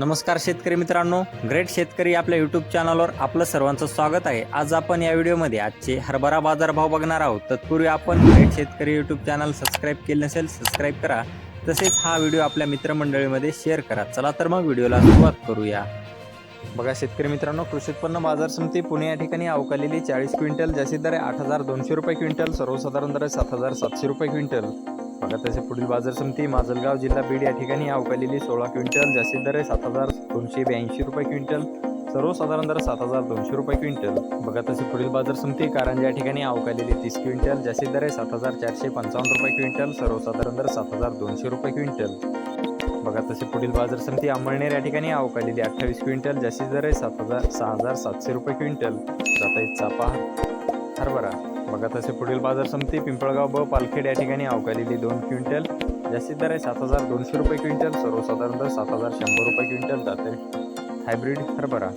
नमस्कार शेतकरी मित्रांनो ग्रेट शेतकरी आपल्या यूट्यूब चॅनलवर आपलं सर्वांचं स्वागत आहे. आज आपण या व्हिडिओमध्ये आजचे हरभरा बाजारभाव बघणार आहोत. तत्पूर्वी आपण ग्रेट शेतकरी यूट्यूब चॅनल सबस्क्राईब केले नसेल सबस्क्राईब करा. तसेच हा व्हिडिओ आपल्या मित्रमंडळीमध्ये शेअर करा. चला तर मग व्हिडिओला सुरुवात करूया. बघा शेतकरी मित्रांनो कृषी उत्पन्न बाजार समिती पुणे या ठिकाणी अवकालेली चाळीस क्विंटल जास्तीत दर आठ हजार दोनशे रुपये क्विंटल सर्वसाधारण दर सात हजार सातशे रुपये क्विंटल. तसे पुढील बाजार समिती माजलगाव जिल्हा बीड या ठिकाणी अवकालेली सोळा क्विंटल जास्तीत दर आहे सात हजार दोनशे ब्याऐंशी रुपये क्विंटल सर्वसाधारण दर सात हजार दोनशे रुपये क्विंटल. बघा तसे पुढील बाजार समिती कारंजा या ठिकाणी अवकालेली तीस क्विंटल जास्तीत दर आहे सात हजार चारशे पंचावन्न रुपये क्विंटल सर्वसाधारण दर सात हजार दोनशे रुपये क्विंटल. बघा तसे पुढील बाजार समिती अंमळनेर या ठिकाणी अवकालेली अठ्ठावीस क्विंटल जास्तीत दर आहे सात हजार सहा हजार सातशे रुपये क्विंटल. जाता चापा हरभरा. बघा तसे पुढील बाजार समिती पिंपळगाव ब पालखेड या ठिकाणी अवकालेली दोन क्विंटल. जास्तीत दर आहे सात हजार दोनशे रुपये क्विंटल सर्वसाधारण दर सात हजार शंभर रुपये क्विंटल जाते. हायब्रिड हरभरा.